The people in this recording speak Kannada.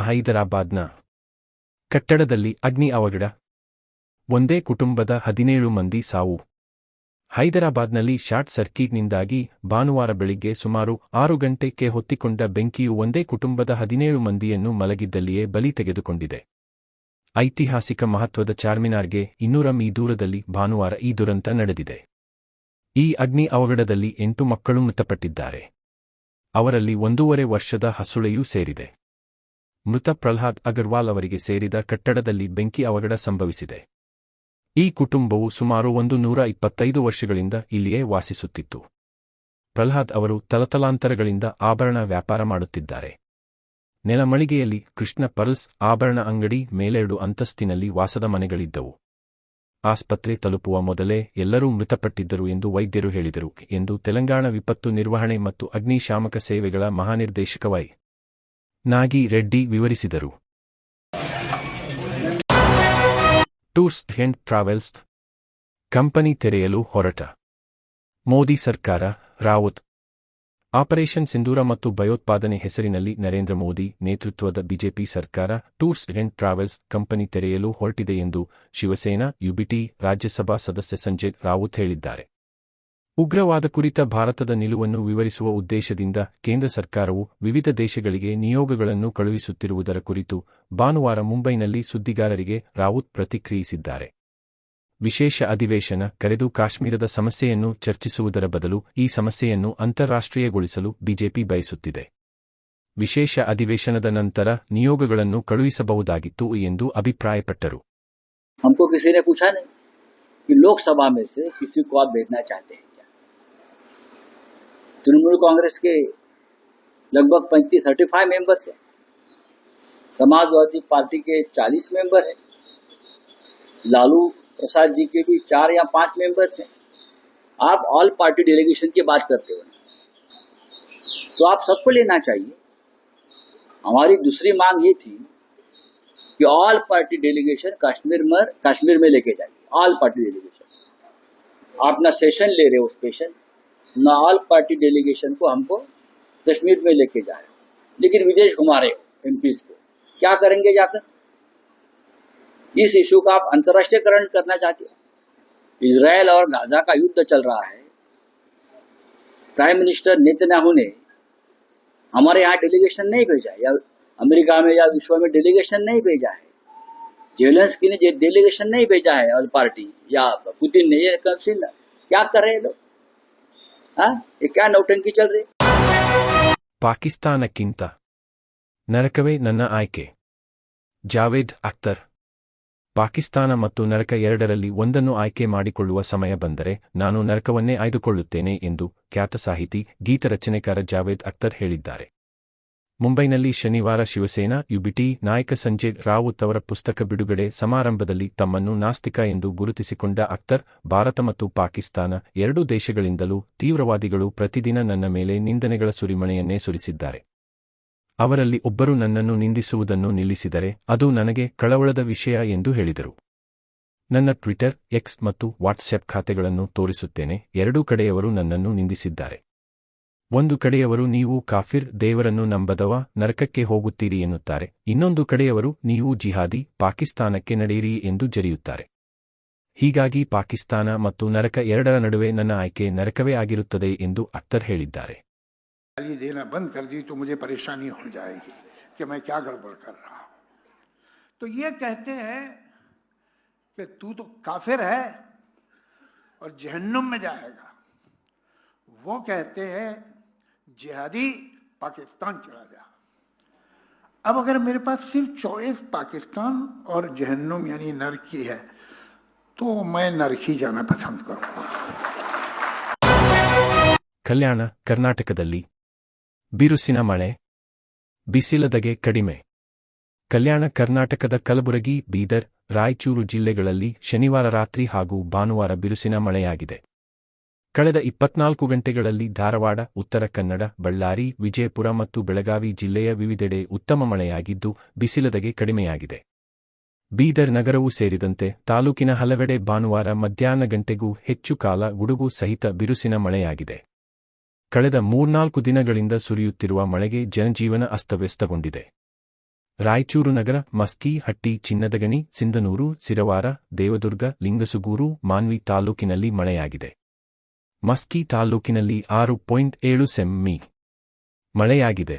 ಹೈದರಾಬಾದ್ನ ಕಟ್ಟಡದಲ್ಲಿ ಅಗ್ನಿ ಅವಘಡ. ಒಂದೇ ಕುಟುಂಬದ ಹದಿನೇಳು ಮಂದಿ ಸಾವು. ಹೈದರಾಬಾದ್ನಲ್ಲಿ ಶಾರ್ಟ್ ಸರ್ಕ್ಯೂಟ್ನಿಂದಾಗಿ ಭಾನುವಾರ ಬೆಳಿಗ್ಗೆ ಸುಮಾರು ಆರು ಗಂಟೆಗೆ ಹೊತ್ತಿಕೊಂಡ ಬೆಂಕಿಯು ಒಂದೇ ಕುಟುಂಬದ ಹದಿನೇಳು ಮಂದಿಯನ್ನು ಮಲಗಿದ್ದಲ್ಲಿಯೇ ಬಲಿ ತೆಗೆದುಕೊಂಡಿದೆ. ಐತಿಹಾಸಿಕ ಮಹತ್ವದ ಚಾರ್ಮಿನಾರ್ಗೆ ಇನ್ನೂರ ಮೀ ದೂರದಲ್ಲಿ ಭಾನುವಾರ ಈ ದುರಂತ ನಡೆದಿದೆ. ಈ ಅಗ್ನಿ ಅವಘಡದಲ್ಲಿ ಎಂಟು ಮಕ್ಕಳು ಮೃತಪಟ್ಟಿದ್ದಾರೆ. ಅವರಲ್ಲಿ ಒಂದೂವರೆ ವರ್ಷದ ಹಸುಳೆಯೂ ಸೇರಿದೆ. ಮೃತ ಪ್ರಹ್ಲಾದ್ ಅಗರ್ವಾಲ್ ಅವರಿಗೆ ಸೇರಿದ ಕಟ್ಟಡದಲ್ಲಿ ಬೆಂಕಿ ಅವಘಡ ಸಂಭವಿಸಿದೆ. ಈ ಕುಟುಂಬವು ಸುಮಾರು ಒಂದು ನೂರ ಇಪ್ಪತ್ತೈದು ವರ್ಷಗಳಿಂದ ಇಲ್ಲಿಯೇ ವಾಸಿಸುತ್ತಿತ್ತು. ಪ್ರಹ್ಲಾದ್ ಅವರು ತಲತಲಾಂತರಗಳಿಂದ ಆಭರಣ ವ್ಯಾಪಾರ ಮಾಡುತ್ತಿದ್ದಾರೆ. ನೆಲಮಳಿಗೆಯಲ್ಲಿ ಕೃಷ್ಣ ಪರ್ಲ್ಸ್ ಆಭರಣ ಅಂಗಡಿ ಮೇಲೆರಡು ಅಂತಸ್ತಿನಲ್ಲಿ ವಾಸದ ಮನೆಗಳಿದ್ದವು. ಆಸ್ಪತ್ರೆ ತಲುಪುವ ಮೊದಲೇ ಎಲ್ಲರೂ ಮೃತಪಟ್ಟಿದ್ದರು ಎಂದು ವೈದ್ಯರು ಹೇಳಿದರು ಎಂದು ತೆಲಂಗಾಣ ವಿಪತ್ತು ನಿರ್ವಹಣೆ ಮತ್ತು ಅಗ್ನಿಶಾಮಕ ಸೇವೆಗಳ ಮಹಾನಿರ್ದೇಶಕ ವೈ. ನಾಗಿ ರೆಡ್ಡಿ ವಿವರಿಸಿದರು. ಟೂರ್ಸ್ ಹೆಂಡ್ ಟ್ರಾವೆಲ್ಸ್ ಕಂಪನಿ ತೆರೆಯಲು ಹೊರಟ. ಮೋದಿ ಸರ್ಕಾರ, ರಾವತ್. ಆಪರೇಷನ್ ಸಿಂಧೂರ ಮತ್ತು ಭಯೋತ್ಪಾದನೆ ಹೆಸರಿನಲ್ಲಿ ನರೇಂದ್ರ ಮೋದಿ ನೇತೃತ್ವದ ಬಿಜೆಪಿ ಸರ್ಕಾರ ಟೂರ್ಸ್ ಹೆಂಡ್ ಟ್ರಾವೆಲ್ಸ್ ಕಂಪನಿ ತೆರೆಯಲು ಹೊರಟಿದೆ ಎಂದು ಶಿವಸೇನಾ, ಯುಬಿಟಿ, ರಾಜ್ಯಸಭಾ ಸದಸ್ಯ ಸಂಜಯ್ ರಾವುತ್ ಹೇಳಿದ್ದಾರೆ. ಉಗ್ರವಾದ ಕುರಿತ ಭಾರತದ ನಿಲುವನ್ನು ವಿವರಿಸುವ ಉದ್ದೇಶದಿಂದ ಕೇಂದ್ರ ಸರ್ಕಾರವು ವಿವಿಧ ದೇಶಗಳಿಗೆ ನಿಯೋಗಗಳನ್ನು ಕಳುಹಿಸುತ್ತಿರುವುದರ ಕುರಿತು ಭಾನುವಾರ ಮುಂಬೈನಲ್ಲಿ ಸುದ್ದಿಗಾರರಿಗೆ ರಾವುತ್ ಪ್ರತಿಕ್ರಿಯಿಸಿದ್ದಾರೆ. ವಿಶೇಷ ಅಧಿವೇಶನ ಕರೆದು ಕಾಶ್ಮೀರದ ಸಮಸ್ಯೆಯನ್ನು ಚರ್ಚಿಸುವುದರ ಬದಲು ಈ ಸಮಸ್ಯೆಯನ್ನು ಅಂತಾರಾಷ್ಟ್ರೀಯಗೊಳಿಸಲು ಬಿಜೆಪಿ ಬಯಸುತ್ತಿದೆ. ವಿಶೇಷ ಅಧಿವೇಶನದ ನಂತರ ನಿಯೋಗಗಳನ್ನು ಕಳುಹಿಸಬಹುದಾಗಿತ್ತು ಎಂದು ಅಭಿಪ್ರಾಯಪಟ್ಟರು. तृणमूल कांग्रेस के लगभग पैंतीस थर्टी फाइव मेंबर्स हैं। समाजवादी पार्टी के चालीस मेंबर हैं। लालू प्रसाद जी के भी चार या पाँच मेंबर्स हैं। आप ऑल पार्टी डेलीगेशन की बात करते हो। तो आप सबको लेना चाहिए। हमारी दूसरी मांग ये थी कि ऑल पार्टी डेलीगेशन कश्मीर में कश्मीर में लेके जाइए। ऑल पार्टी डेलीगेशन आप ना सेशन ले रहे हो स्पेशल ना ऑल पार्टी डेलीगेशन को हमको कश्मीर में लेके जाए लेकिन विदेश घुमा रहे एमपीज को। क्या करेंगे जाकर? इस इशू का आप अंतर्राष्ट्रीयकरण करना चाहते हो? इसराइल और गाजा का युद्ध चल रहा है। प्राइम मिनिस्टर नेतन्याहू ने हमारे यहाँ डेलीगेशन नहीं भेजा या अमेरिका में या विश्व में डेलीगेशन नहीं भेजा है। जेलेंस्की ने डेलीगेशन नहीं भेजा है ऑल पार्टी, या पुतिन ने ये कब क्या कर रहे लोग? ये क्या नौटंकी चल रही है ಪಾಕಿಸ್ತಾನಕ್ಕಿಂತ ನರಕವೇ ನನ್ನ ಆಯ್ಕೆ ಜಾವೇದ್ ಅಖ್ತರ್ ಪಾಕಿಸ್ತಾನ ಮತ್ತು ನರಕ ಎರಡರಲ್ಲಿ ಒಂದನ್ನು ಆಯ್ಕೆ ಮಾಡಿಕೊಳ್ಳುವ ಸಮಯ ಬಂದರೆ ನಾನು ನರಕವನ್ನೇ ಆಯ್ದುಕೊಳ್ಳುತ್ತೇನೆ ಎಂದು ಖ್ಯಾತ ಸಾಹಿತಿ ಗೀತ ರಚನೆಕಾರ ಜಾವೇದ್ ಅಖ್ತರ್ ಹೇಳಿದ್ದಾರೆ ಮುಂಬೈನಲ್ಲಿ ಶನಿವಾರ ಶಿವಸೇನಾ, ಯುಬಿಟಿ, ನಾಯಕ ಸಂಜಯ್ ರಾವುತ್ ಅವರ ಪುಸ್ತಕ ಬಿಡುಗಡೆ ಸಮಾರಂಭದಲ್ಲಿ ತಮ್ಮನ್ನು ನಾಸ್ತಿಕ ಎಂದು ಗುರುತಿಸಿಕೊಂಡ ಅಖ್ತರ್, ಭಾರತ ಮತ್ತು ಪಾಕಿಸ್ತಾನ ಎರಡೂ ದೇಶಗಳಿಂದಲೂ ತೀವ್ರವಾದಿಗಳು ಪ್ರತಿದಿನ ನನ್ನ ಮೇಲೆ ನಿಂದನೆಗಳ ಸುರಿಮಣೆಯನ್ನೇ ಸುರಿಸಿದ್ದಾರೆ. ಅವರಲ್ಲಿ ಒಬ್ಬರು ನನ್ನನ್ನು ನಿಂದಿಸುವುದನ್ನು ನಿಲ್ಲಿಸಿದರೆ ಅದು ನನಗೆ ಕಳವಳದ ವಿಷಯ ಎಂದು ಹೇಳಿದರು. ನನ್ನ ಟ್ವಿಟರ್, ಎಕ್ಸ್ ಮತ್ತು ವಾಟ್ಸ್ಆ್ಯಪ್ ಖಾತೆಗಳನ್ನು ತೋರಿಸುತ್ತೇನೆ, ಎರಡೂ ಕಡೆಯವರು ನನ್ನನ್ನು ನಿಂದಿಸಿದ್ದಾರೆ. ಒಂದು ಕಡೆಯವರು ನೀವು ಕಾಫಿರ್ ದೇವರನ್ನು ನಂಬದವ ನರಕಕ್ಕೆ ಹೋಗುತ್ತೀರಿ ಎನ್ನುತ್ತಾರೆ ಇನ್ನೊಂದು ಕಡೆಯವರು ನೀವು ಜಿಹಾದಿ ಪಾಕಿಸ್ತಾನಕ್ಕೆ ನಡೆಯಿರಿ ಎಂದು ಜರಿಯುತ್ತಾರೆ ಹೀಗಾಗಿ ಪಾಕಿಸ್ತಾನ ಮತ್ತು ನರಕ ಎರಡರ ನಡುವೆ ನನ್ನ ಆಯ್ಕೆ ನರಕವೇ ಆಗಿರುತ್ತದೆ ಎಂದು ಅಖ್ತರ್ ಹೇಳಿದ್ದಾರೆ गाली देना बंद कर दी तो मुझे परेशानी हो जाएगी कि मैं क्या गड़बड़ कर रहा हूं तो ये कहते हैं कि तू तो काफिर है और जहन्नुम में जाएगा वो कहते हैं जिहादी पाकिस्तान चला जा अब अगर मेरे पास सिर्फ चॉइस पाकिस्तान और जहन्नुम यानी नर्क की है तो मैं नर्क ही जाना पसंद करूंगा ಕಲ್ಯಾಣ ಕರ್ನಾಟಕದಲ್ಲಿ ಬಿರುಸಿನ ಮಳೆ ಬಿಸಿಲದಗೆ ಕಡಿಮೆ ಕಲ್ಯಾಣ ಕರ್ನಾಟಕದ ಕಲಬುರಗಿ ಬೀದರ್ ರಾಯಚೂರು ಜಿಲ್ಲೆಗಳಲ್ಲಿ ಶನಿವಾರ ರಾತ್ರಿ ಹಾಗೂ ಭಾನುವಾರ ಬಿರುಸಿನ ಮಳೆಯಾಗಿದೆ ಕಳೆದ ಇಪ್ಪತ್ನಾಲ್ಕು ಗಂಟೆಗಳಲ್ಲಿ ಧಾರವಾಡ, ಉತ್ತರ ಕನ್ನಡ, ಬಳ್ಳಾರಿ, ವಿಜಯಪುರ ಮತ್ತು ಬೆಳಗಾವಿ ಜಿಲ್ಲೆಯ ವಿವಿಧೆಡೆ ಉತ್ತಮ ಮಳೆಯಾಗಿದ್ದು, ಬಿಸಿಲದಗೆ ಕಡಿಮೆಯಾಗಿದೆ. ಬೀದರ್ ನಗರವೂ ಸೇರಿದಂತೆ ತಾಲೂಕಿನ ಹಲವೆಡೆ ಭಾನುವಾರ ಮಧ್ಯಾಹ್ನ ಗಂಟೆಗೂ ಹೆಚ್ಚು ಕಾಲ ಗುಡುಗು ಸಹಿತ ಬಿರುಸಿನ ಮಳೆಯಾಗಿದೆ. ಕಳೆದ ಮೂರ್ನಾಲ್ಕು ದಿನಗಳಿಂದ ಸುರಿಯುತ್ತಿರುವ ಮಳೆಗೆ ಜನಜೀವನ ಅಸ್ತವ್ಯಸ್ತಗೊಂಡಿದೆ. ರಾಯಚೂರು ನಗರ, ಮಸ್ಕಿ, ಹಟ್ಟಿ, ಚಿನ್ನದಗಣಿ, ಸಿಂಧನೂರು ಸಿರವಾರ ದೇವದುರ್ಗ, ಲಿಂಗಸುಗೂರು, ಮಾನ್ವಿ ತಾಲೂಕಿನಲ್ಲಿ ಮಳೆಯಾಗಿದೆ. ಮಸ್ಕಿ ತಾಲೂಕಿನಲ್ಲಿ ಆರು ಪಾಯಿಂಟ್ ಏಳು ಸೆಮ್ಮಿ ಮಳೆಯಾಗಿದೆ.